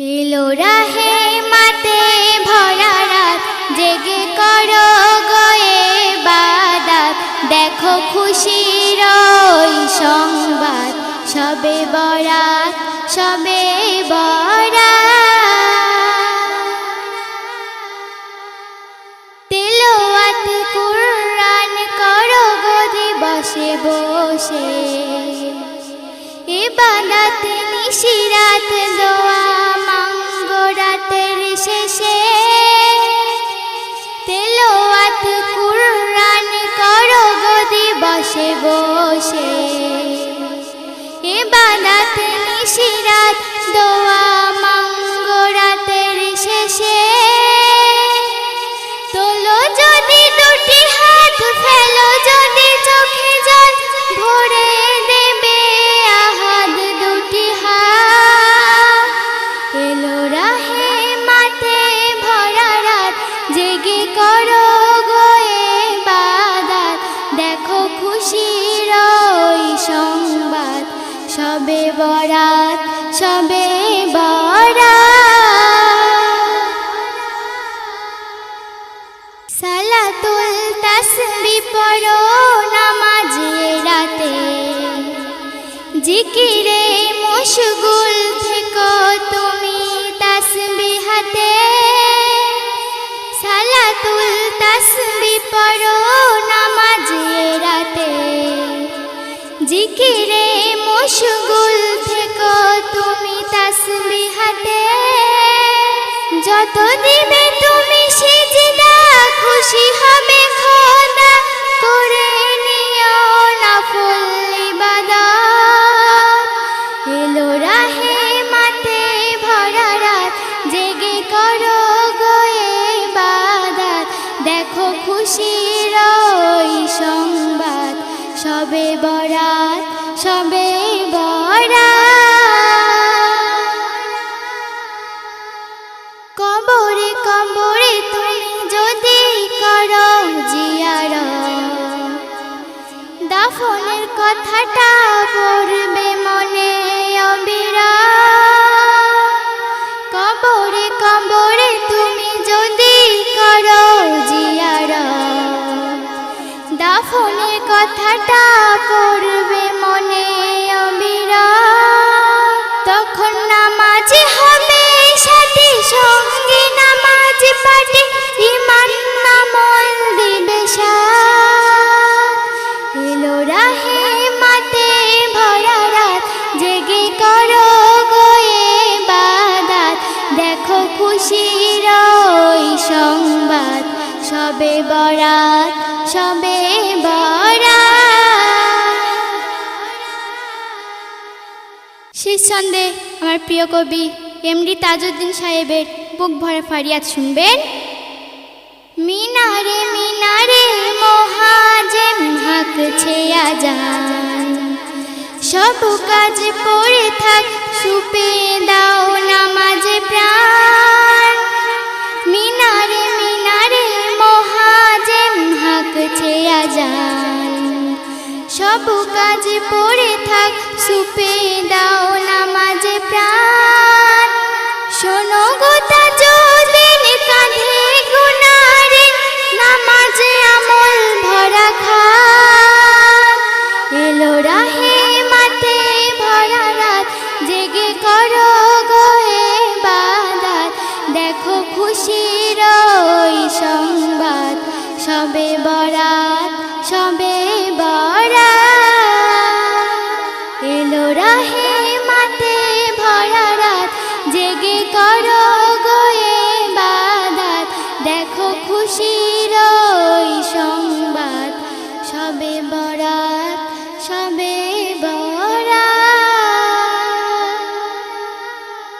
এলো রাহে মাতে ভরা রাত, জেগে করো গয়ে বাদাত দেখো খুশির সংবাদ, সবে বরাত সবে বরাত। তেলোয়াত কুরআন করো গদি বসে। বসে ইবাদত নিশিরাত দোয়া ইবাদত নিশিরাত, দোয়া মাঙ্গরাতের শেষে। তোলো যদি দুটি হাত, ফেলো যদি চোখে জল, ভরে দেবে আহাদ দুটি হাত। এলো রাহে মাতে ভরা রাত, জেগে করো গোয়ে বাদাত দেখো সংবাদ সবে বরাত সবে বরাত। সালাতুল পড়ো নামাজে রাতে। জিকিরে মশগুল থেকো তুমি তাসবি হাতে। সালাতুল তাসবি পড়ো নামাজে রাতে। জিকিরে মশগুল যত দিবে কবরে কবরে তুমি যদি করো জিয়ার দাফনের কথাটা পড়বে মনে অবিরা খুশির সংবাদ, সবে বরাত, সবে শেষ ছন্দে আমার প্রিয় কবি এমডি তাজউদ্দিন সাহেবের বুক ভরা ফারিয়াদ শুনবেন। মিনারে মিনারে মহাজেম হাকছে আজান। সব কাজ পড়ে থাক সুপে মাঝে পড়ে থাক, সুপে দাও না মাঝে প্রাণ। শোনো গোতা যদিন কাঁধে গুনারে না মাঝে আমল ভরা খান এলো রাহে মাঠে ভরা রাত, জেগে করো গোহে বাদাত দেখো খুশির সংবাদ, সবে বা